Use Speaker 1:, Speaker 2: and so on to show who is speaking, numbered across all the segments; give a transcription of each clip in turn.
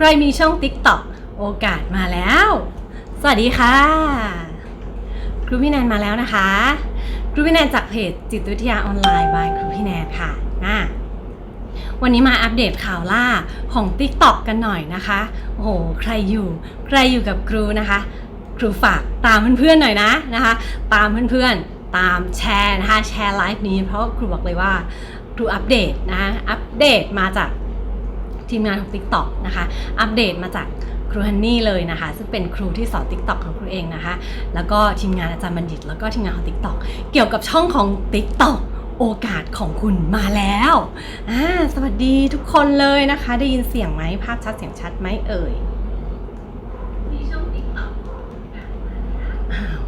Speaker 1: ใครมีช่อง TikTok โอกาสมาแล้ว สวัสดีค่ะ ครูพี่แนนมาแล้วนะคะ ครูพี่แนนจากเพจจิตวิทยาออนไลน์ by ครูพี่แนนค่ะอะวันนี้มาอัปเดตข่าวล่าของ TikTok กันหน่อยนะคะ โอ้โห ใครอยู่ ใครอยู่กับครูนะคะ ครูฝากตามเพื่อนๆหน่อยนะนะคะ ตามเพื่อนๆ ตามแชร์นะคะ แชร์ไลฟ์นี้เพราะครูบอกเลยว่า ครูอัปเดตนะ อัปเดตมาจาก ทีมงานของ TikTok นะคะ อัปเดตมาจากครูฮันนี่เลยนะคะ ซึ่งเป็นครูที่สอน TikTok ของครูเองนะคะ แล้วก็ทีมงานอาจารย์บัณฑิต แล้วก็ทีมงานของ TikTok เกี่ยวกับช่องของ TikTok โอกาสของคุณมาแล้วอ่าสวัสดีทุกคนเลยนะคะ ได้ยินเสียงไหมภาพชัดเสียงชัดไหมเอ่ยมีช่อง TikTok อ้าว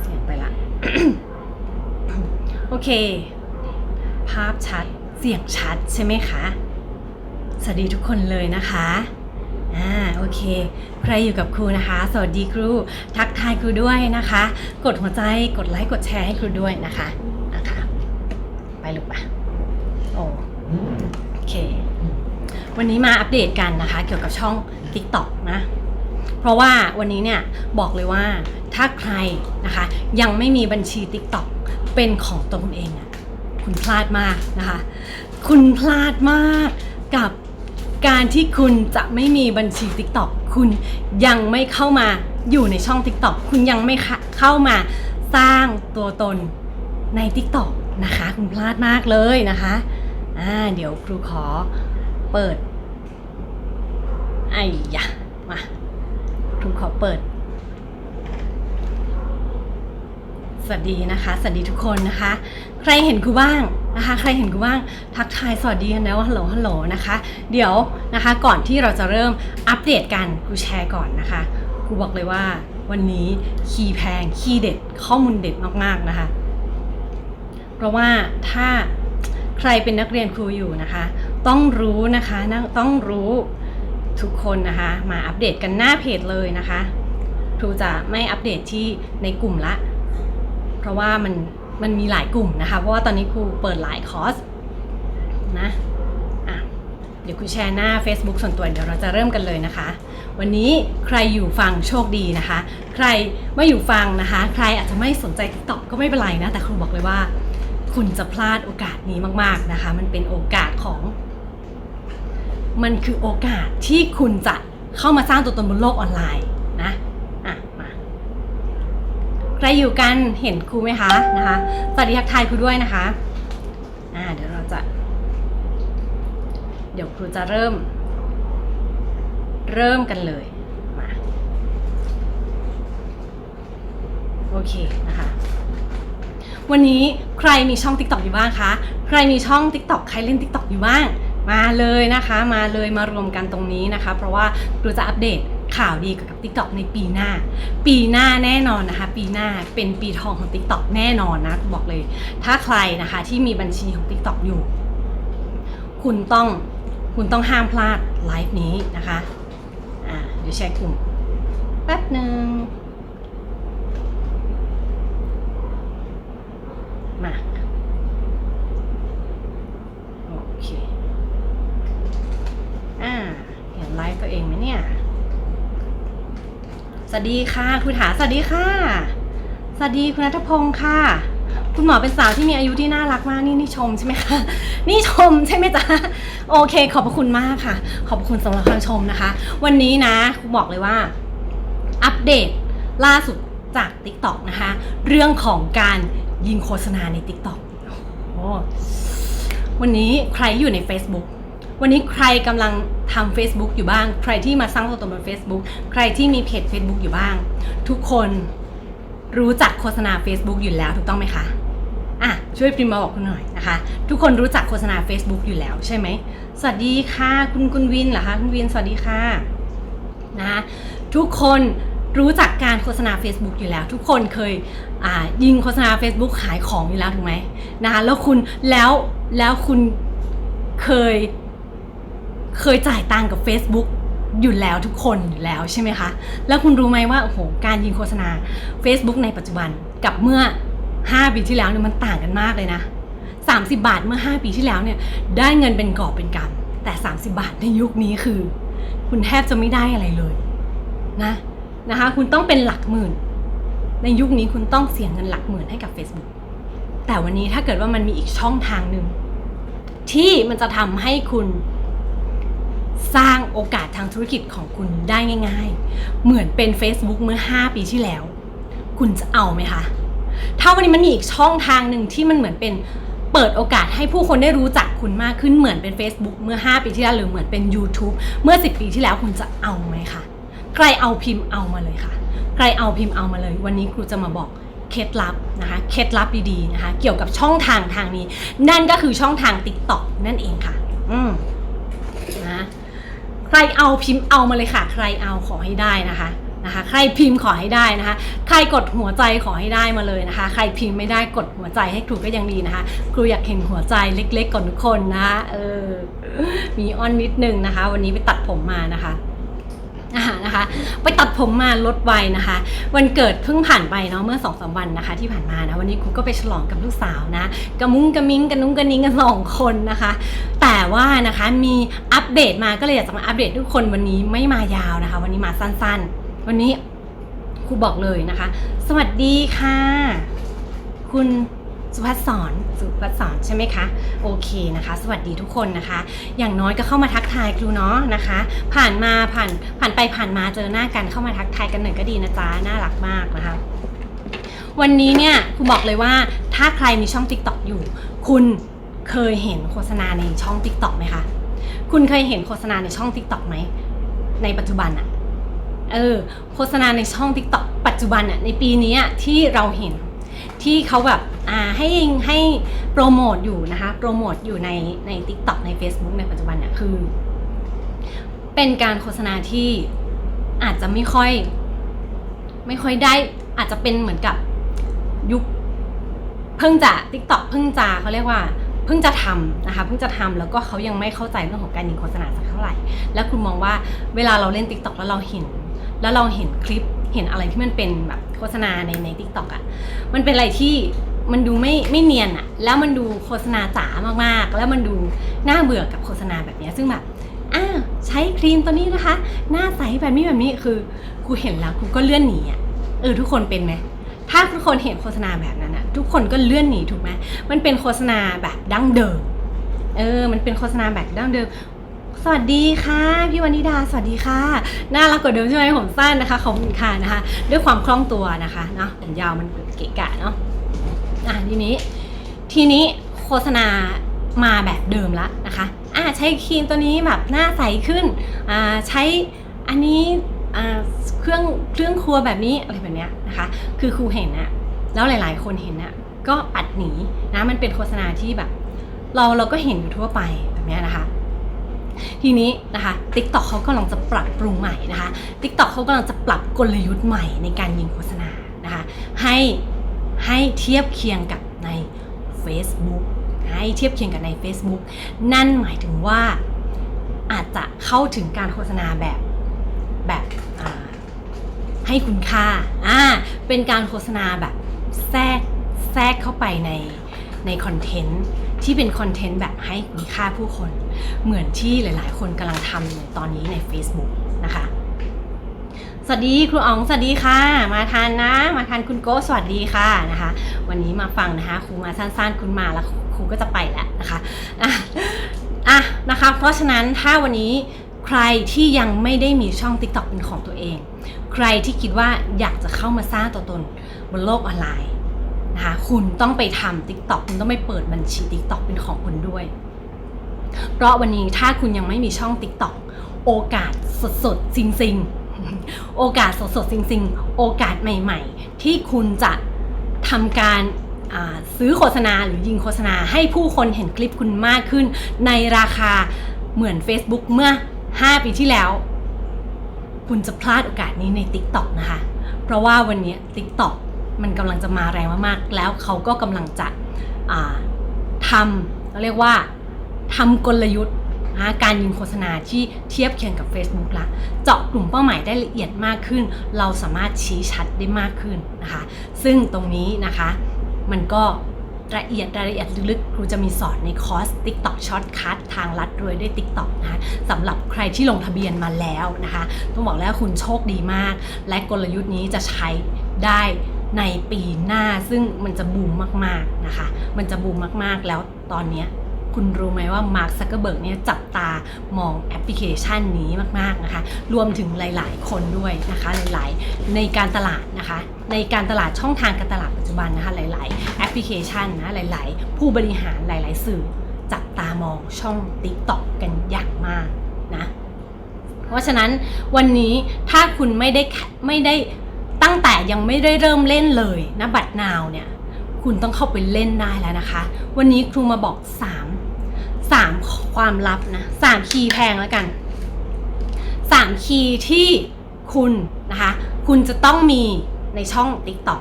Speaker 1: เสียงไปละ โอเค ภาพชัดเสียงชัดใช่ไหมคะ สวัสดีทุกคนเลยนะคะอ่าโอเค ใครอยู่กับครูนะคะ สวัสดีครู ทักทายครูด้วยนะคะ กดหัวใจกดไลค์กดแชร์ให้ครูด้วยนะคะนะคะไปลูกปะโอ้โอเค วันนี้มาอัปเดตกันนะคะ เกี่ยวกับช่อง TikTok นะ เพราะว่าวันนี้เนี่ยบอกเลยว่าถ้าใครนะคะ ยังไม่มีบัญชี TikTok เป็นของตัวคุณเองอะคุณพลาดมากนะคะ คุณพลาดมากกับ การที่คุณจะไม่มีบัญชี TikTok คุณยังไม่เข้ามาอยู่ในช่อง TikTok คุณยังไม่เข้ามาสร้างตัวตนใน TikTok นะคะ คุณพลาดมากเลยนะคะอ่าเดี๋ยวครูขอเปิดไอ้ยะมาครูขอเปิด สวัสดีนะคะ สวัสดีทุกคนนะคะ ใครเห็นครูบ้างนะคะ ใครเห็นครูบ้างทักทายสวัสดีกันแล้วฮัลโหลฮัลโหลนะคะ เดี๋ยวนะคะก่อนที่เราจะเริ่มอัปเดตกันครูแชร์ก่อนนะคะครูบอกเลยว่าวันนี้คีย์แพงคีย์เด็ดข้อมูลเด็ดมากๆนะคะ เพราะว่าถ้าใครเป็นนักเรียนครูอยู่นะคะ ต้องรู้นะคะนะต้องรู้ทุกคนนะคะ มาอัปเดตกันหน้าเพจเลยนะคะครูจะไม่อัปเดตที่ในกลุ่มละ เพราะว่ามัน มันมีหลายกลุ่มนะคะ เพราะว่าตอนนี้ครูเปิดหลายคอร์สนะอะเดี๋ยวครูแชร์หน้า Facebook ส่วนตัวเดี๋ยวเราจะเริ่มกันเลยนะคะ วันนี้ใครอยู่ฟังโชคดีนะคะ ใครไม่อยู่ฟังนะคะ ใครอาจจะไม่สนใจ TikTok ก็ไม่เป็นไรนะ แต่ครูบอกเลยว่า คุณจะพลาดโอกาสนี้มากๆนะคะ มันเป็นโอกาสของ มันคือโอกาสที่คุณจะเข้ามาสร้างตัวตนบนโลกออนไลน์นะอะมา ใครอยู่กันเห็นครูไหมคะนะคะสวัสดีทักทายครูด้วยนะคะอ่าเดี๋ยวเราจะ เดี๋ยวครูจะเริ่ม เริ่มกันเลยมาโอเคนะคะ วันนี้ใครมีช่อง TikTok อยู่บ้างคะใครมีช่อง TikTok ใครเล่น TikTok อยู่บ้างมาเลยนะคะ มาเลยมารวมกันตรงนี้นะคะ เพราะว่าเราจะอัปเดต ข่าวดีกับ TikTok ในปีหน้า ปีหน้าแน่นอนนะคะ ปีหน้าเป็นปีทองของ TikTok แน่นอนนะบอกเลย ถ้าใครนะคะที่มีบัญชีของ TikTok อยู่ คุณต้องคุณต้องห้ามพลาดไลฟ์นี้นะคะอ่าเดี๋ยวแชร์กลุ่มแป๊บหนึ่งมาโอเคอ่าเห็นไลฟ์ตัวเองไหมเนี่ย สวัสดีค่ะ คุณหาสวัสดีค่ะ สวัสดีคุณนัทพงศ์ค่ะ คุณหมอเป็นสาวที่มีอายุที่น่ารักมากนี่นี่ชมใช่ไหมคะนี่ชมใช่ไหมจ๊ะโอเค ขอบพระคุณมากค่ะ ขอบพระคุณสำหรับคำชมนะคะ วันนี้นะครูบอกเลยว่า อัปเดตล่าสุดจาก TikTok นะคะ เรื่องของการยิงโฆษณาใน TikTok โอ้วันนี้ใครอยู่ใน Facebook วันนี้ใครกำลัง ทำ Facebook อยู่บ้าง ใครที่มาสร้างตัวตนบน Facebook ใครที่มีเพจ Facebook อยู่บ้าง ทุกคนรู้จักโฆษณา Facebook อยู่แล้วถูกต้องไหมคะอะช่วยพิมพ์มาบอกคุณหน่อยนะคะ ทุกคนรู้จักโฆษณา Facebook อยู่แล้วใช่ไหมสวัสดีค่ะ คุณคุณวินเหรอคะคุณวินสวัสดีค่ะนะคะทุกคนรู้จักการโฆษณา Facebook อยู่แล้ว ทุกคนเคยยิงโฆษณา Facebook ขายของอยู่แล้วถูกไหมนะคะแล้วคุณแล้วแล้วคุณเคย เคยจ่ายตังกับ Facebook อยู่แล้วทุกคนอยู่แล้วใช่ไหมคะ แล้วคุณรู้ไหมว่าโอ้โหการยิงโฆษณา Facebook ในปัจจุบันกับเมื่อ 5 ปีที่แล้วเนี่ยมันต่างกันมากเลยนะ 30 บาทเมื่อ 5 ปีที่แล้วเนี่ยได้เงินเป็นกอบเป็นกำแต่ 30 บาทในยุคนี้คือ คุณแทบจะไม่ได้อะไรเลยนะนะคะ คุณต้องเป็นหลักหมื่น ในยุคนี้คุณต้องเสียเงินหลักหมื่นให้กับ Facebook แต่วันนี้ถ้าเกิดว่ามันมีอีกช่องทางหนึ่งที่มันจะทำให้คุณ สร้างโอกาสทางธุรกิจของคุณได้ง่าย ๆ เหมือนเป็น Facebook เมื่อ 5 ปีที่แล้ว คุณจะเอาไหมคะ ถ้าวันนี้มันมีอีกช่องทางหนึ่งที่มันเหมือนเป็นเปิดโอกาสให้ผู้คนได้รู้จักคุณมากขึ้นเหมือนเป็น Facebook เมื่อ 5 ปีที่แล้วหรือเหมือนเป็น YouTube เมื่อ 10 ปีที่แล้วคุณจะเอาไหมคะใครเอาพิมพ์เอามาเลยค่ะ ใครเอาพิมพ์เอามาเลย วันนี้ครูจะมาบอกเคล็ดลับนะคะเคล็ดลับดีๆนะคะ เกี่ยวกับช่องทางทางนี้ นั่นก็คือช่องทาง TikTok นั่นเองค่ะ อืมนะ ใครเอาพิมพ์เอามาเลยค่ะ ใครเอาขอให้ได้นะคะนะคะ ใครพิมพ์ขอให้ได้นะคะ ใครกดหัวใจขอให้ได้มาเลยนะคะ ใครพิมพ์ไม่ได้กดหัวใจให้ครูก็ยังดีนะคะ ครูอยากเห็นหัวใจเล็กๆก่อนทุกคนนะคะเออมีอ้อนนิดนึงนะคะ วันนี้ไปตัดผมมานะคะ นะคะ ไปตัดผมมาลดวัยนะคะ วันเกิดเพิ่งผ่านไปเนาะเมื่อสองสามวันนะคะ ที่ผ่านมานะวันนี้ครูก็ไปฉลองกับลูกสาวนะกระมุ้งกระมิ้งกระนุ้งกระนิ้งกันสองคนนะคะ แต่ว่านะคะมีอัปเดตมาก็เลยอยากจะมาอัปเดตทุกคนวันนี้ไม่มายาวนะคะ วันนี้มาสั้นๆ วันนี้ครูบอกเลยนะคะ สวัสดีค่ะ คุณ สุภัสสรสุภัสสรใช่ไหมคะ โอเคนะคะ สวัสดีทุกคนนะคะ อย่างน้อยก็เข้ามาทักทายครูเนาะนะคะ ผ่านมาผ่านผ่านไปผ่านมาเจอหน้ากันเข้ามาทักทายกันหน่อยก็ดีนะจ๊ะน่ารักมากนะคะ วันนี้เนี่ยครูบอกเลยว่าถ้าใครมีช่อง TikTok อยู่ คุณเคยเห็นโฆษณาในช่อง TikTok ไหมคะคุณเคยเห็นโฆษณาในช่อง TikTok ไหมในปัจจุบันอะเออโฆษณาในช่อง TikTok ปัจจุบันอะในปีนี้ที่เราเห็น ที่เขาแบบอ่าให้ให้โปรโมทอยู่นะคะโปรโมทอยู่ในใน TikTok ใน Facebook ในปัจจุบันเนี่ยคือ เป็นการโฆษณาที่อาจจะไม่ค่อย ไม่ค่อยได้อาจจะเป็นเหมือนกับยุคเพิ่งจะ TikTok เพิ่งจะเขาเรียกว่าเพิ่งจะทำนะคะเพิ่งจะทำแล้วก็เขายังไม่เข้าใจเรื่องของการยิงโฆษณาสักเท่าไหร่ แล้วคุณมองว่าเวลาเราเล่น TikTok แล้วเราเห็น แล้วเราเห็นคลิป เห็นอะไรที่มันเป็นแบบโฆษณาในใน TikTok อะ่ะมันเป็นอะไรที่มันดูไม่ไม่เนียนอะ แล้วมันดูโฆษณาจ๋ามากๆ แล้วมันดูน่าเบื่อกับโฆษณาแบบนี้ซึ่งแบบอ้าวใช้ครีมตัวนี้นะคะ หน้าใสแบบนี้แบบนี้คือกูเห็นแล้วกูก็เลื่อนหนีอะเออทุกคนเป็นไหมถ้าทุกคนเห็นโฆษณาแบบนั้นอะ ทุกคนก็เลื่อนหนีถูกไหมมันเป็นโฆษณาแบบดั้งเดิมเออ มันเป็นโฆษณาแบบดั้งเดิม สวัสดีค่ะพี่วันิดาสวัสดีค่ะน่ารักกว่าเดิมใช่ไหมผมสั้นนะคะขอบคุณค่ะนะคะ ด้วยความคล่องตัวนะคะเนาะผมยาวมันเกะกะเนาะอะทีนี้ ทีนี้โฆษณามาแบบเดิมละนะคะอ่าใช้ครีมตัวนี้แบบหน้าใสขึ้นอ่าใช้อันนี้อ่าเครื่องเครื่องครัวแบบนี้อะไรแบบเนี้ยนะคะ คือครูเห็นอะแล้วหลาย ๆ คนเห็นอะก็ปัดหนีนะมันเป็นโฆษณาที่แบบ เราเราก็เห็นอยู่ทั่วไปแบบเนี้ยนะคะ ทีนี้นะคะ TikTok เขากำลังจะปรับปรุงใหม่นะคะ TikTok เขากำลังจะปรับกลยุทธ์ใหม่ในการยิงโฆษณานะคะให้ให้เทียบเคียงกับใน Facebook ให้เทียบเคียงกับใน Facebook นั่นหมายถึงว่าอาจจะเข้าถึงการโฆษณาแบบแบบให้คุณค่าอ่าเป็นการโฆษณาแบบแทรกแทรกเข้าไปในในคอนเทนต์ที่เป็นคอนเทนต์แบบให้คุณค่าผู้คน เหมือนที่หลาย ๆ คนกำลังทำอยู่ตอนนี้ใน Facebook นะคะ สวัสดีครูอ๋องสวัสดีค่ะ มาทานนะ มาทานคุณโก้สวัสดีค่ะนะคะ วันนี้มาฟังนะคะครูมาสั้น ๆ คุณมาแล้วครูก็จะไปแล้วนะคะอะอะนะคะ เพราะฉะนั้นถ้าวันนี้ใครที่ยังไม่ได้มีช่อง TikTok เป็นของตัวเอง ใครที่คิดว่าอยากจะเข้ามาสร้างตัวตนบนโลกออนไลน์นะคะคุณต้องไปทำ TikTok คุณต้องไปเปิดบัญชี TikTok เป็นของคุณด้วย เพราะวันนี้ถ้าคุณยังไม่มีช่อง TikTok โอกาสสดๆจริงๆ โอกาสสดๆจริง ๆ โอกาสใหม่ ๆ ที่คุณจะทำการาซื้อโฆษณาหรือยิงโฆษณาให้ผู้คนเห็นคลิปคุณมากขึ้น ในราคาเหมือน Facebook เมื่อ 5 ปีที่แล้ว คุณจะพลาดโอกาสนี้ใน TikTok นะคะ เพราะว่าวันนี้ TikTok มันกำลังจะมาแรงมากๆ แล้วเขาก็กำลังจะทำเรียกว่า ทำกลยุทธ์การยิงโฆษณาที่เทียบเคียงกับ Facebook ละ เจาะกลุ่มเป้าหมายได้ละเอียดมากขึ้น เราสามารถชี้ชัดได้มากขึ้นนะคะ ซึ่งตรงนี้นะคะมันก็ละเอียดรายละเอียดลึกๆครูจะมีสอนในคอร์ส TikTok Shortcut ทางลัดรวยด้วย TikTok นะคะสำหรับใครที่ลงทะเบียนมาแล้วนะคะ ต้องบอกแล้วคุณโชคดีมาก และกลยุทธ์นี้จะใช้ได้ในปีหน้าซึ่งมันจะบูมมากๆนะคะ มันจะบูมมากๆแล้วตอนนี้ คุณรู้ไหมว่ามาร์คซักเกอร์เบิร์กเนี่ยจับตามองแอปพลิเคชันนี้มาก ๆ นะคะ รวมถึงหลาย ๆ คนด้วยนะคะ หลาย ๆ ในการตลาดนะคะ ในการตลาดช่องทางการตลาดปัจจุบันนะคะ หลาย ๆ แอปพลิเคชันนะ หลาย ๆ ผู้บริหารหลาย ๆ สื่อจับตามองช่อง TikTok กันอย่างมากนะ เพราะฉะนั้นวันนี้ถ้าคุณไม่ได้ไม่ได้ตั้งแต่ยังไม่ได้เริ่มเล่นเลยนะบัตรนาวเนี่ย คุณต้องเข้าไปเล่นได้แล้วนะคะ วันนี้ครูมาบอก 3 3 ความลับนะ3คีย์แพงแล้วกัน 3 คีย์ที่คุณนะคะ คุณจะต้องมีในช่อง TikTok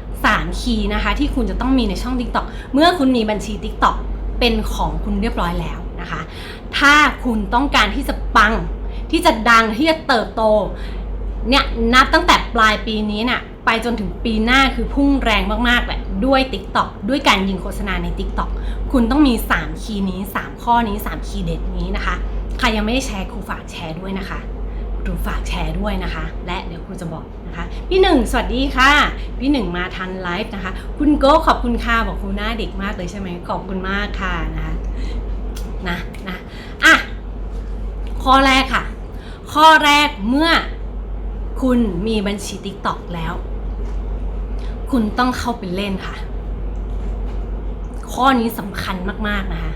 Speaker 1: 3คีย์นะคะที่คุณจะต้องมีในช่อง TikTok เมื่อคุณมีบัญชี TikTok เป็นของคุณเรียบร้อยแล้วนะคะ ถ้าคุณต้องการที่จะปัง ที่จะดัง ที่จะเติบโต เนี่ยนับตั้งแต่ปลายปีนี้น่ะไปจนถึงปีหน้าคือพุ่งแรงมากๆแหละ ด้วย TikTok ด้วยการยิงโฆษณาใน TikTok คุณต้องมี 3 คีย์นี้ 3 ข้อนี้ 3 คีย์เด็ดนี้นะคะ ใครยังไม่ได้แชร์ครูฝากแชร์ด้วยนะคะครูฝากแชร์ด้วยนะคะ และเดี๋ยวครูจะบอกนะคะ พี่หนึ่งสวัสดีค่ะ พี่หนึ่งมาทันไลฟ์นะคะ คุณโก้ขอบคุณค่ะบอกครูหน้าเด็กมากเลยใช่ไหมขอบคุณมากค่ะนะคะนะนะอะข้อแรกค่ะ ข้อแรกเมื่อคุณมีบัญชี TikTok แล้ว คุณต้องเข้าไปเล่นค่ะ ข้อนี้สำคัญมากๆนะคะ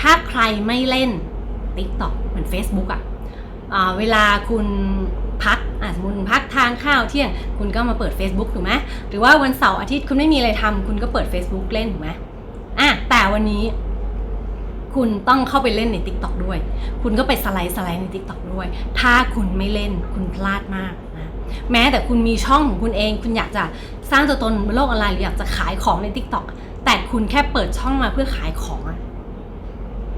Speaker 1: ถ้าใครไม่เล่น TikTok เหมือน Facebook อะ่ะเวลาคุณพักอะสมมติพักทานข้าวเที่ยง คุณก็มาเปิด Facebook ถูกไหมหรือว่าวันเสาร์อาทิตย์คุณไม่มีอะไรทำคุณก็เปิด Facebook เล่นถูกไหมอะแต่วันนี้คุณต้องเข้าไปเล่นใน TikTok ด้วย คุณก็ไปสไลด์สไลด์ใน TikTok ด้วย ถ้าคุณไม่เล่นคุณพลาดมาก แม้แต่คุณมีช่องของคุณเอง คุณอยากจะสร้างตัวตนบนโลกออนไลน์หรืออยากจะขายของใน TikTok แต่คุณแค่เปิดช่องมาเพื่อขายของอะ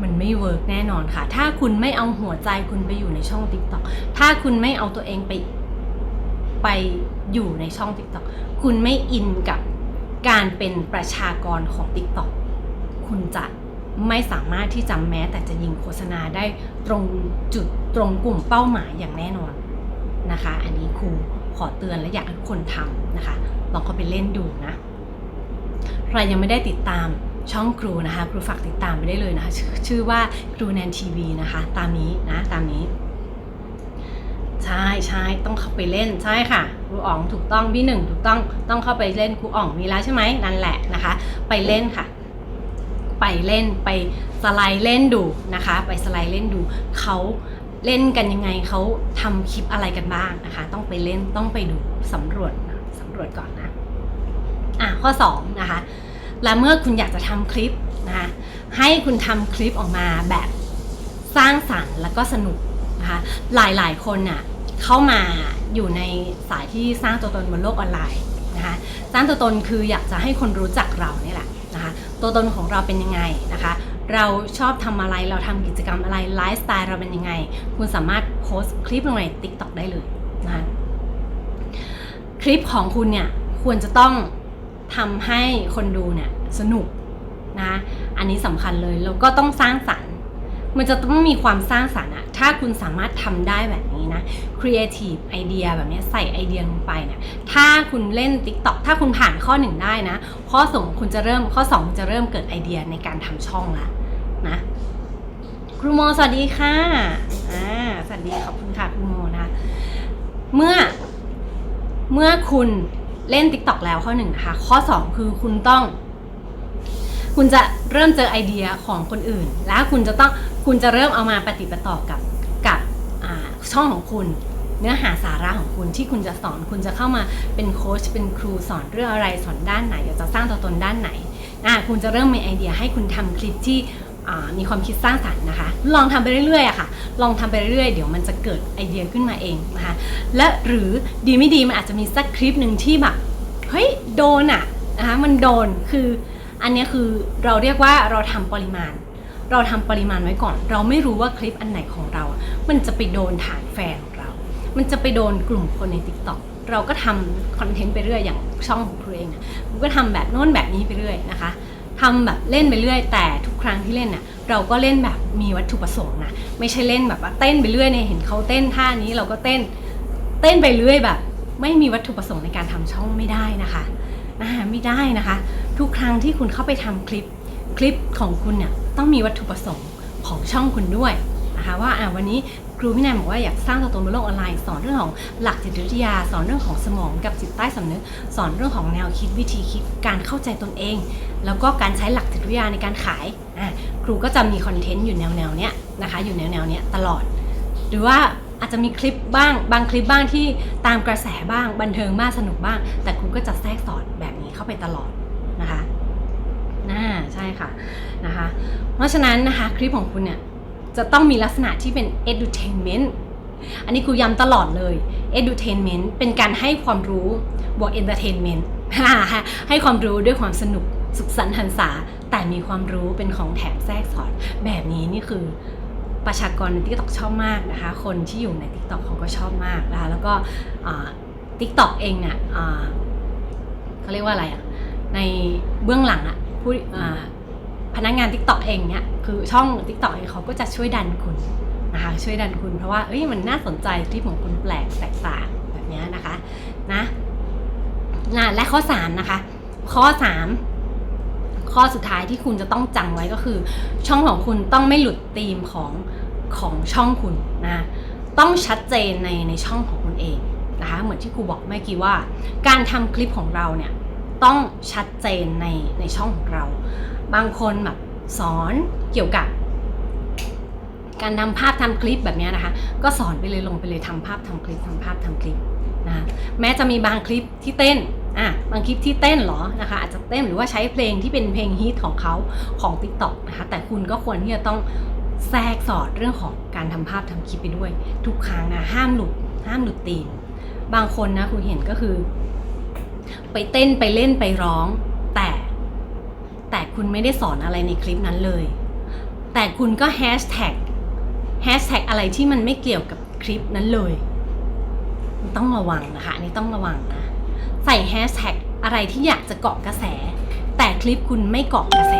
Speaker 1: มันไม่เวิร์กแน่นอนค่ะ ถ้าคุณไม่เอาหัวใจคุณไปอยู่ในช่อง TikTok ถ้าคุณไม่เอาตัวเองไปไปอยู่ในช่อง TikTok คุณไม่อินกับการเป็นประชากรของ TikTok คุณจะไม่สามารถที่จะแม้แต่จะยิงโฆษณาได้ตรงจุดตรงกลุ่มเป้าหมายอย่างแน่นอน นะคะ อันนี้ครูขอเตือนและอยากให้ทุกคนทำนะคะ ลองเข้าไปเล่นดูนะ ใครยังไม่ได้ติดตามช่องครูนะคะ ครูฝากติดตามไปได้เลยนะคะชื่อชื่อว่าครูแนนทีวีนะคะ ตามนี้นะ ตามนี้ ใช่ใช่ต้องเข้าไปเล่นใช่ค่ะ ครูอ๋องถูกต้องพี่หนึ่งถูกต้องต้องเข้าไปเล่นครูอ๋องมีแล้วใช่ไหมนั่นแหละนะคะ ไปเล่นค่ะ ไปเล่นไปสไลด์เล่นดูนะคะ ไปสไลด์เล่นดูเขา เล่นกันยังไงเขาทำคลิปอะไรกันบ้างนะคะ ต้องไปเล่นต้องไปดูสำรวจนะสำรวจก่อนนะอะข้อ2นะคะและเมื่อคุณอยากจะทำคลิปนะคะให้คุณทำคลิปออกมาแบบสร้างสรรค์แล้วก็สนุกนะคะหลายๆคนน่ะเข้ามาอยู่ในสายที่สร้างตัวตนบนโลกออนไลน์นะคะสร้างตัวตนคืออยากจะให้คนรู้จักเราเนี่ยแหละนะคะตัวตนของเราเป็นยังไงนะคะ เราชอบทำอะไรเราทำกิจกรรมอะไรไลฟ์สไตล์เราเป็นยังไง คุณสามารถโพสต์คลิปลงใน TikTok ได้เลยนะคะคลิปของคุณเนี่ยควรจะต้องทำให้คนดูเนี่ยสนุกนะอันนี้สำคัญเลยแล้วก็ต้องสร้างสรรค์ มันจะต้องมีความสร้างสรรค์อะถ้าคุณสามารถทำได้แบบ นี้นะ creative idea แบบนี้ใส่ไอเดียลงไปเนี่ยถ้าคุณเล่น TikTok ถ้าคุณผ่านข้อ 1 ได้นะ ข้อ2คุณจะเริ่มข้อ 2 จะเริ่มเกิดไอเดียในการทำช่องละนะครูโมสวัสดีค่ะอ่าสวัสดีขอบคุณค่ะครูโมนะคะเมื่อเมื่อคุณเล่น TikTok แล้วข้อหนึ่งนะคะ ข้อ 2 คือคุณต้อง คุณจะเริ่มเจอไอเดียของคนอื่น แล้วคุณจะต้องคุณจะเริ่มเอามาปฏิปต่อกับ ช่องของคุณ เนื้อหาสาระของคุณที่คุณจะสอนคุณจะเข้ามาเป็นโค้ชเป็นครูสอนเรื่องอะไรสอนด้านไหนอยากจะสร้างตัวตนด้านไหนอ่าคุณจะเริ่มมีไอเดียให้คุณทำคลิปที่มีความคิดสร้างสรรค์นะคะ ลองทำไปเรื่อยๆอะค่ะ ลองทำไปเรื่อยๆ เดี๋ยวมันจะเกิดไอเดียขึ้นมาเองนะคะ และหรือดีไม่ดีมันอาจจะมีสักคลิปหนึ่งที่แบบเฮ้ยโดนอะนะคะมันโดนคืออันนี้คือเราเรียกว่าเราทำปริมาณ เราทำปริมาณไว้ก่อน เราไม่รู้ว่าคลิปอันไหนของเราอะมันจะไปโดนฐานแฟนของเรา มันจะไปโดนกลุ่มคนใน TikTok เราก็ทำคอนเทนต์ไปเรื่อยอย่างช่องของครูเองนี่ยครูก็ทำแบบโน้นแบบนี้ไปเรื่อยนะคะทำแบบเล่นไปเรื่อย แต่ทุกครั้งที่เล่นน่ะเราก็เล่นแบบมีวัตถุประสงค์นะไม่ใช่เล่นแบบว่าเต้นไปเรื่อยเนี่ยเห็นเขาเต้นท่านี้เราก็เต้นเต้นไปเรื่อยแบบ ไม่มีวัตถุประสงค์ในการทำช่องไม่ได้นะคะนะไม่ได้นะคะ ทุกครั้งที่คุณเข้าไปทำคลิปคลิปของคุณเนี่ย ต้องมีวัตถุประสงค์ของช่องคุณด้วยนะคะว่าอ่าวันนี้ครูพี่แนนบอกว่าอยากสร้างตัวตนบนโลกออนไลน์ สอนเรื่องของหลักจิตวิทยา สอนเรื่องของสมองกับจิตใต้สำนึก สอนเรื่องของแนวคิดวิธีคิดการเข้าใจตนเอง แล้วก็การใช้หลักจิตวิทยาในการขายอะครูก็จะมีคอนเทนต์อยู่แนวแนวเนี้ยนะคะอยู่แนวแนวเนี้ยตลอด หรือว่าอาจจะมีคลิปบ้าง บางคลิปบ้างที่ตามกระแสบ้าง บันเทิงบ้างสนุกบ้าง แต่ครูก็จะแทรกสอดแบบนี้เข้าไปตลอดนะคะน่าใช่ค่ะ นะคะ เพราะฉะนั้นนะคะคลิปของคุณเนี่ยจะต้องมีลักษณะที่เป็น edutainment อันนี้ครูย้ำตลอดเลย edutainment เป็นการให้ความรู้บวก entertainment ให้ความรู้ด้วยความสนุกสุขสันต์หันษา แต่มีความรู้เป็นของแถมแทรกสอดแบบนี้นี่คือประชากรใน TikTok ชอบมากนะคะ คนที่อยู่ใน TikTok เขาก็ชอบมากนะคะแล้วก็ทิกตอกเองเนี่ยเขาเรียกว่าอะไรอะในเบื้องหลังอะผู้ พนักงาน TikTok เองเนี่ยคือช่อง TikTok เองเขาก็จะช่วยดันคุณนะคะช่วยดันคุณเพราะว่าเอ้ยมันน่าสนใจคลิปของคุณแปลกแตกต่างแบบนี้นะคะนะนะและข้อ 3 นะคะ ข้อ 3 ข้อสุดท้ายที่คุณจะต้องจำไว้ก็คือ ช่องของคุณต้องไม่หลุดธีมของของช่องคุณนะต้องชัดเจนในในช่องของคุณเองนะคะเหมือนที่ครูบอกเมื่อกี้ว่า การทำคลิปของเราเนี่ยต้องชัดเจนในในช่องของเรา บางคนแบบสอนเกี่ยวกับการนำภาพทำคลิปแบบนี้นะคะ ก็สอนไปเลยลงไปเลยทำภาพทำคลิปทำภาพทำคลิปนะคะแม้จะมีบางคลิปที่เต้นอะบางคลิปที่เต้นเหรอนะคะอาจจะเต้นหรือว่าใช้เพลงที่เป็นเพลงฮิตของเขาของ t ิ k t o k นะคะแต่คุณก็ควรที่จะต้องแทรกสอดเรื่องของการทำภาพทำคลิปไปด้วย ทุกครั้งนะห้ามหลุดห้ามหลุดตีมบางคนนะคุณเห็นก็คือ ไปเต้นไปเล่นไปร้อง แต่ แต่คุณไม่ได้สอนอะไรในคลิปนั้นเลย แต่คุณก็แฮชแท็กแฮชแท็กอะไรที่มันไม่เกี่ยวกับคลิปนั้นเลย ต้องระวังนะคะนนี้ต้องระวังนะ ใส่แฮชแท็กอะไรที่อยากจะเกาะกระแส แต่คลิปคุณไม่เกาะกระแส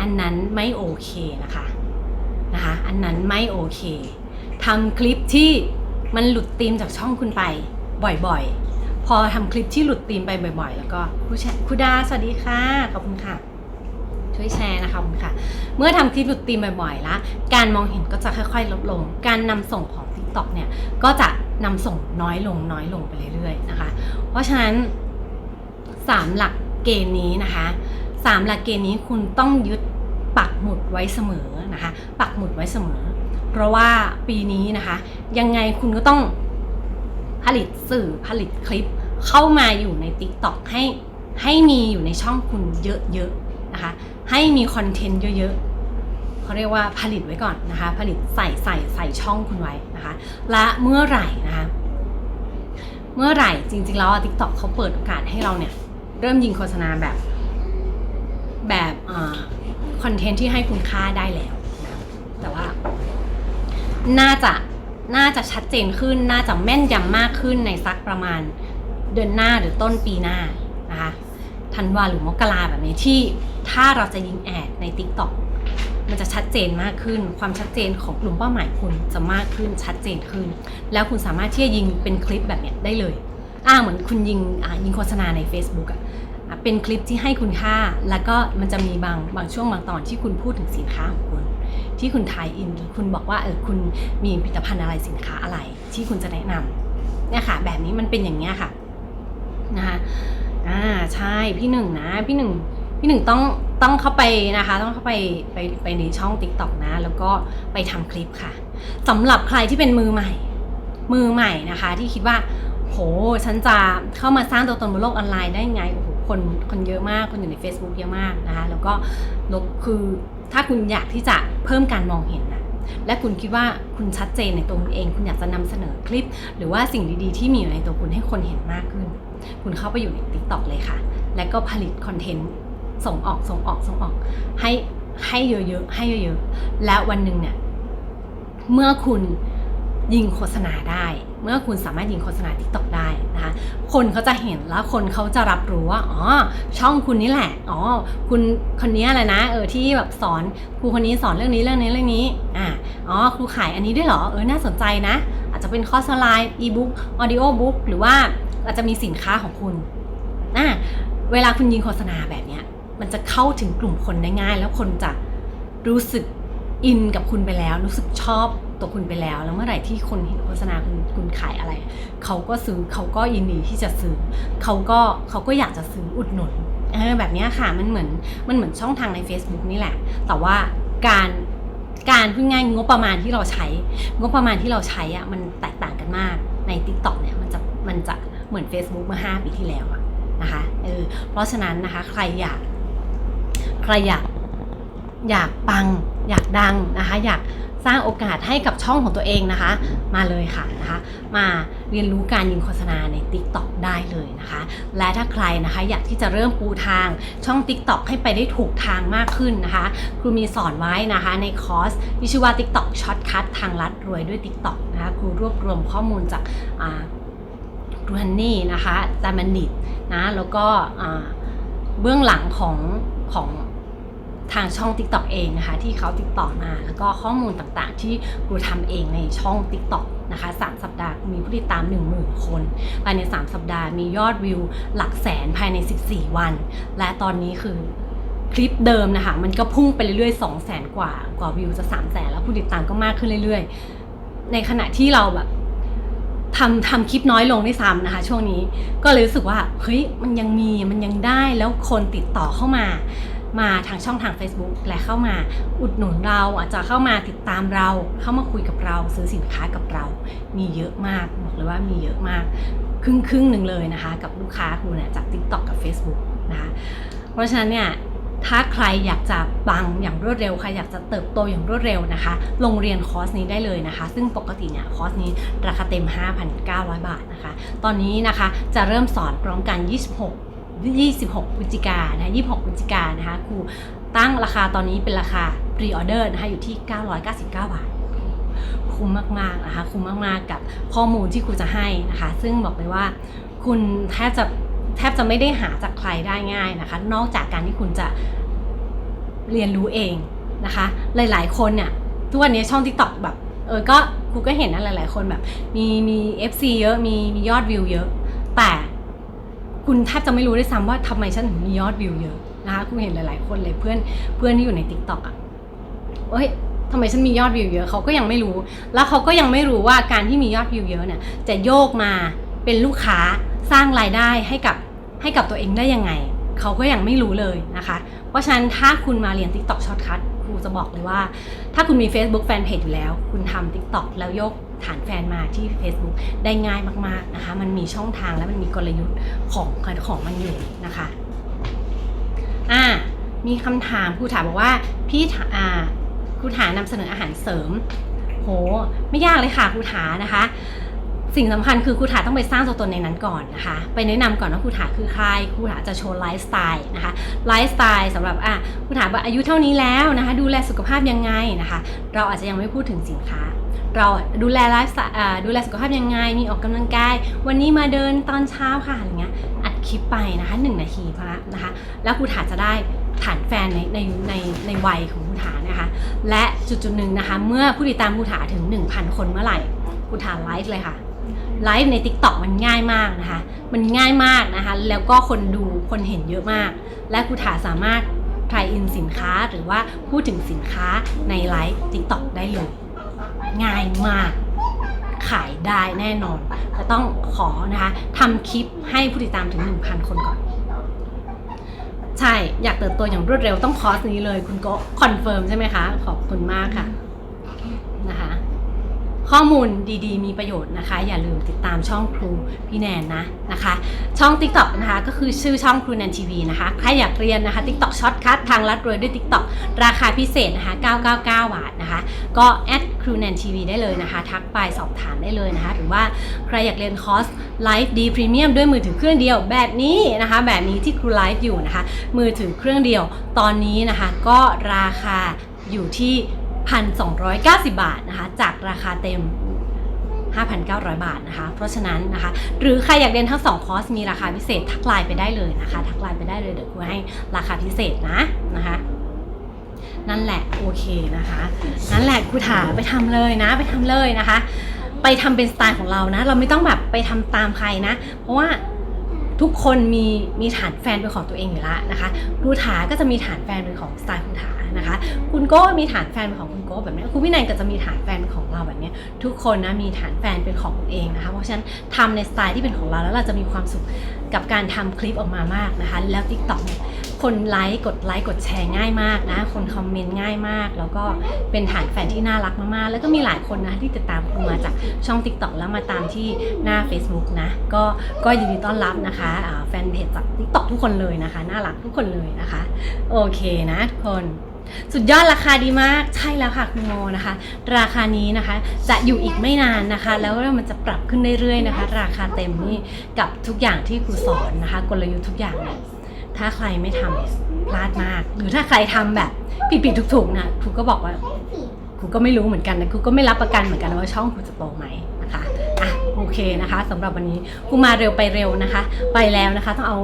Speaker 1: อันนั้นไม่โอเคนะคะนะคะ อันนั้นไม่โอเคทำคลิปที่มันหลุดธีมจากช่องคุณไปบ่อยๆ อทำคลิปที่หลุดธีมไปบ่อยๆ แล้วก็คุณแชคุณดาสวัสดีค่ะ ขอบคุณค่ะ ช่วยแชร์นะคะคุณค่ะ เมื่อทำคลิปหลุดธีมบ่อยๆล้วการมองเห็นก็จะค่อยๆ ลดลง การนำส่งของ TikTok เนี่ยก็จะนำส่งน้อยลงน้อยลงไปเรื่อยๆนะคะ เพราะฉะนั้น 3 หลักเกณฑ์นี้นะคะ 3 หลักเกณฑ์นี้คุณต้องยึดปักหมุดไว้เสมอนะคะ ปักหมุดไว้เสมอ เพราะว่าปีนี้นะคะ ยังไงคุณก็ต้องผลิตสื่อผลิตคลิป เข้ามาอยู่ใน TikTok ให้ให้มีอยู่ในช่องคุณเยอะๆนะคะ ให้มีคอนเทนต์เยอะๆเขาเรียกว่าผลิตไว้ก่อนนะคะ ผลิตใส่ใส่ใส่ช่องคุณไว้นะคะ และเมื่อไหร่นะคะเมื่อไหร่จริงๆแล้วทิกตอกเขาเปิดโอกาสให้เราเนี่ย เริ่มยิงโฆษณาแบบ แบบคอนเทนต์ที่ให้คุณค่าได้แล้วนะแต่ว่า น่าจะน่าจะชัดเจนขึ้น น่าจะแม่นยำมากขึ้นในสักประมาณ เดือนหน้าหรือต้นปีหน้านะคะธันวาหรือมกราแบบนี้ที่ถ้าเราจะยิงแอดใน Tik t o อกมันจะชัดเจนมากขึ้น ความชัดเจนของกลุ่มเป้าหมายคุณจะมากขึ้นชัดเจนขึ้น แล้วคุณสามารถที่จะยิงเป็นคลิปแบบเนี้ยได้เลยอ่าเหมือนคุณยิงอ่ายิงโฆษณาใน Facebook อะอะเป็นคลิปที่ให้คุณค่า แล้วก็มันจะมีบางบางช่วงบางตอนที่คุณพูดถึงสินค้าของคุณ ที่คุณทายอินหรือคุณบอกว่าเออคุณมีผลิตภัณฑ์อะไรสินค้าอะไร ที่คุณจะแนะนำเนี่ยค่ะแบบนี้มันเป็นอย่างเนี้ยค่ะ นะคะอ่าใช่พี่หนึ่งนะพี่หนึ่งพี่หนึ่งต้องต้องเข้าไปนะคะ ต้องเข้าไปไปไปในช่อง Tik t o อกนะ แล้วก็ไปทำคลิปค่ะสำหรับใครที่เป็นมือใหม่ มือใหม่นะคะ ที่คิดว่าโหฉันจะเข้ามาสร้างตัวตนบนโลกออนไลน์ได้ไงโอ้โหคนคนเยอะมากคนอยู่ใน Facebook เยอะมากนะคะ แล้วก็ลบคือถ้าคุณอยากที่จะเพิ่มการมองเห็น และคุณคิดว่าคุณชัดเจนในตัวคุณเอง คุณอยากจะนำเสนอคลิป หรือว่าสิ่งดีๆ ที่มีอยู่ในตัวคุณให้คนเห็นมากขึ้น คุณเข้าไปอยู่ใน t ิ k t o k เลยค่ะ และก็ผลิตคอนเทนต์ส่งออกส่งออกส่งออก ให้ให้เยอะๆให้เยอะๆและวันหนึ่งเนี่ยเมื่อคุณ ยิงโฆษณาได้ เมื่อคุณสามารถยิงโฆษณา TikTok ได้นะคะคนเขาจะเห็นแล้วคนเขาจะรับรู้ว่าอ๋อช่องคุณนี่แหละอ๋อคุณคนนี้อะไรนะเออที่แบบสอนครูคนนี้สอนเรื่องนี้เรื่องนี้เรื่องนี้อ่าอ๋อครูขายอันนี้ด้วยเหรอเออน่าสนใจนะ อาจจะเป็นคอร์สออนไลน์อีบุ๊กออดิโอบุ๊กหรือว่าอาจจะมีสินค้าของคุณอ่าเวลาคุณยิงโฆษณาแบบเนี้ยมันจะเข้าถึงกลุ่มคนได้ง่าย แล้วคนจะรู้สึกอินกับคุณไปแล้ว รู้สึกชอบ ตัวคุณไปแล้ว แล้วเมื่อไหร่ที่คนเห็นโฆษณาคุณคุณขายอะไร เขาก็ซื้อเขาก็ยินดีที่จะซื้อเขาก็เขาก็อยากจะซื้ออุดหนุนเออแบบนี้ค่ะมันเหมือนมันเหมือนช่องทางใน Facebook นี่แหละ แต่ว่าการการพูดง่ายงบประมาณที่เราใช้ งบประมาณที่เราใช้อะมันแตกต่างกันมากใน TikTok เนี่ยมันจะมันจะเหมือน Facebook เมื่อ5ปีที่แล้วอะนะคะเออเพราะฉะนั้นนะคะใครอยาก ใครอยากอยากปัง อยากดังนะคะ อยาก สร้างโอกาสให้กับช่องของตัวเองนะคะ มาเลยค่ะนะคะ มาเรียนรู้การยิงโฆษณาใน TikTok ได้เลยนะคะ และถ้าใครนะคะอยากที่จะเริ่มปูทางช่อง TikTok ให้ไปได้ถูกทางมากขึ้นนะคะ ครูมีสอนไว้นะคะในคอร์สที่ชื่อว่า TikTok Shortcut ทางลัดรวยด้วย TikTok นะคะครูรวบรวมข้อมูลจากอ่าครูฮันนี่นะคะจามันดิตนะแล้วก็เบื้องหลังของของ ทางช่อง TikTok เองนะคะที่เขาติดต่อมา แล้วก็ข้อมูลต่างๆ ที่ครูทำเองในช่อง TikTok นะคะ3สัปดาห์มีผู้ติดตาม 10,000 คน ภายใน 3 สัปดาห์มียอดวิวหลักแสนภายใน 14 วัน และตอนนี้คือคลิปเดิมนะคะ มันก็พุ่งไปเรื่อยๆ 2 0 0 0 0 0กว่ากว่าวิวจะ 3 0 0 0 0 0แล้วผู้ติดตามก็มากขึ้นเรื่อยๆ ในขณะที่เราแบบทำทำคลิปน้อยลงด้วยซ้ำนะคะ ช่วงนี้ก็เลยรู้สึกว่าเฮ้ยมันยังมีมันยังได้แล้วคนติดต่อเข้ามา มาทางช่องทาง Facebook และเข้ามาอุดหนุนเราอาจจะเข้ามาติดตามเรา เข้ามาคุยกับเราซื้อสินค้ากับเรา มีเยอะมากบอกเลยว่ามีเยอะมาก ครึ่งครึ่งหนึ่งเลยนะคะ กับลูกค้าคุณเนี่ยจาก TikTok กับ Facebook นะคะเพราะฉะนั้นเนี่ยถ้าใครอยากจะปังอย่างรวดเร็วใครอยากจะเติบโตอย่างรวดเร็วนะคะ ลงเรียนคอร์สนี้ได้เลยนะคะ ซึ่งปกติเนี่ยคอร์สนี้ราคาเต็ม 5,900 บาทนะคะ ตอนนี้นะคะจะเริ่มสอนพร้อมกัน 26 26พฤศจิกานะคะ26พฤศจิกานะคะครูตั้งราคาตอนนี้เป็นราคา pre order นะคะอยู่ที่ 999 บาท คุ้มมากๆนะคะคุ้มมากๆกับข้อมูลที่ครูจะให้นะคะ ซึ่งบอกเลยว่าคุณแทบจะแทบจะไม่ได้หาจากใครได้ง่ายนะคะ นอกจากการที่คุณจะเรียนรู้เองนะคะ หลายๆ คนเนี่ยทุกวันนี้ช่อง TikTok แบบเออก็ครูก็เห็นนะหลาย ๆ คนแบบ มีมี FC เยอะมีมียอดวิวเยอะ แต่ คุณแทบจะไม่รู้ด้วยซ้ำว่าทำไมฉันถึงมียอดวิวเยอะนะคะครูเห็นหลาย ๆ คนเลยเพื่อนเพื่อนที่อยู่ใน TikTok อะเอ้ยทำไมฉันมียอดวิวเยอะเขาก็ยังไม่รู้ แล้วเขาก็ยังไม่รู้ว่าการที่มียอดวิวเยอะเนี่ยจะโยกมาเป็นลูกค้าสร้างรายได้ให้กับให้กับตัวเองได้ยังไง เขาก็ยังไม่รู้เลยนะคะ เพราะฉะนั้นถ้าคุณมาเรียน TikTok Shortcut ครูจะบอกเลยว่า ถ้าคุณมี Facebook Fanpage อยู่แล้ว คุณทำ TikTok แล้วยก ฐานแฟนมาที่ Facebook ได้ง่ายมากๆนะคะ มันมีช่องทางและมันมีกลยุทธ์ของของมันอยู่นะคะอ่ามีคำถามครูถามบอกว่าพี่อ่าครูถานำเสนออาหารเสริม โห ไม่ยากเลยค่ะครูถานะคะ สิ่งสำคัญคือครูถาต้องไปสร้างตัวตนในนั้นก่อนนะคะ ไปแนะนำก่อนว่าครูถาคือใครครูถาจะโชว์ไลฟ์สไตล์นะคะไลฟ์สไตล์สำหรับอะครูถาว่าอายุเท่านี้แล้วนะคะ ดูแลสุขภาพยังไงนะคะ เราอาจจะยังไม่พูดถึงสินค้า เราดูแลไลฟ์ดูแลสุขภาพยังไง มีออกกำลังกาย วันนี้มาเดินตอนเช้าค่ะอะไรเงี้ย อัดคลิปไปนะคะหนึ่งนาทีพอละนะคะ แล้วครูถาจะได้ฐานแฟนในในในในวัยของครูถานะคะ และจุดจุดหนึ่งนะคะ เมื่อผู้ติดตามครูถาถึง 1,000 คนเมื่อไหร่ครูถาไลฟ์เลยค่ะไลฟ์ใน TikTok มันง่ายมากนะคะ มันง่ายมากนะคะ แล้วก็คนดูคนเห็นเยอะมาก และครูถาสามารถ try in สินค้าหรือว่าพูดถึงสินค้าในไลฟ์ TikTok ได้เลย ง่ายมาก ขายได้แน่นอน จะต้องขอนะคะทำคลิปให้ผู้ติดตามถึง 1,000 คนก่อน ใช่ อยากเติบโตอย่างรวดเร็วต้องคอร์สนี้เลย คุณก็คอนเฟิร์มใช่ไหมคะ ขอบคุณมากค่ะนะคะ ข้อมูลดีๆ มีประโยชน์นะคะ อย่าลืมติดตามช่องครูพี่แนนนะนะคะ ช่อง TikTok นะคะก็คือชื่อช่องครูแนนทีวีนะคะใครอยากเรียนนะคะ TikTok ช็อตคัททางลัดรวยด้วย TikTok ราคาพิเศษนะคะ 999 บาทนะคะ ก็แอดครูแนนทีวีได้เลยนะคะ ทักไปสอบถามได้เลยนะคะ หรือว่าใครอยากเรียนคอร์สไลฟ์ดีพรีเมียมด้วยมือถือเครื่องเดียวแบบนี้นะคะ แบบนี้ที่ครูไลฟ์อยู่นะคะ มือถือเครื่องเดียวตอนนี้นะคะ ก็ราคาอยู่ที่ 1,290 บาทนะคะ จากราคาเต็ม 5,900 บาทนะคะ เพราะฉะนั้นนะคะ หรือใครอยากเรียนทั้ง 2 คอร์สมีราคาพิเศษทักไลน์ไปได้เลยนะคะ ทักไลน์ไปได้เลยเดี๋ยวครูให้ราคาพิเศษนะนะคะนั่นแหละโอเคนะคะ นั่นแหละครูถาไปทำเลยนะ ไปทำเลยนะคะ ไปทำเป็นสไตล์ของเรานะ เราไม่ต้องแบบไปทำตามใครนะ เพราะว่า ทุกคนมีมีฐานแฟนเป็นของตัวเองอยู่แล้วนะคะครูถาก็จะมีฐานแฟนเป็นของสไตล์คุณถานะคะ คุณโก้มีฐานแฟนเป็นของคุณโก้แบบนี้คุณวินัยก็จะมีฐานแฟนเป็นของเราแบบนี้ทุกคนนะมีฐานแฟนเป็นของตัวเองนะคะ เพราะฉะนั้นทำในสไตล์ที่เป็นของเราแล้วเราจะมีความสุข กับการทำคลิปออกมามากนะคะ แล้ว TikTok เนี่ยคนไลค์กดไลค์กดแชร์ง่ายมากนะ คนคอมเมนต์ง่ายมาก แล้วก็เป็นฐานแฟนที่น่ารักมากๆ แล้วก็มีหลายคนนะที่ติดตามคูมาจากช่อง TikTok แล้วมาตามที่หน้า Facebook นะ ก็ก็ยินดีต้อนรับนะคะแฟนเพจจาก TikTok ทุกคนเลยนะคะ น่ารักทุกคนเลยนะคะ โอเคนะทุกคน สุดยอดราคาดีมากใช่แล้วค่ะคุณโมนะคะ ราคานี้นะคะจะอยู่อีกไม่นานนะคะ แล้วมันจะปรับขึ้นเรื่อยๆนะคะ ราคาเต็มนี่กับทุกอย่างที่ครูสอนนะคะ กลยุทธ์ทุกอย่างเนี่ยถ้าใครไม่ทำพลาดมาก หรือถ้าใครทำแบบผิดๆถูกๆนะครูก็บอกว่าครูก็ไม่รู้เหมือนกันนะครูก็ไม่รับประกันเหมือนกันว่าช่องครูจะโตไหม โอเคนะคะสำหรับวันนี้ครูมาเร็วไปเร็วนะคะ ไปแล้วนะคะต้องเอา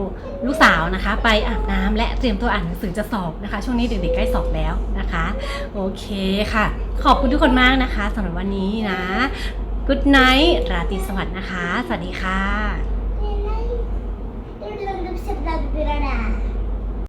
Speaker 1: ลูกสาวนะคะ ไปอาบน้ำและเตรียมตัวอ่านหนังสือจะสอบนะคะ ช่วงนี้เด็กๆใกล้สอบแล้วนะคะ โอเคค่ะ ขอบคุณทุกคนมากนะคะสำหรับวันนี้นะ Good night ราตรีสวัสดิ์นะคะ สวัสดีค่ะ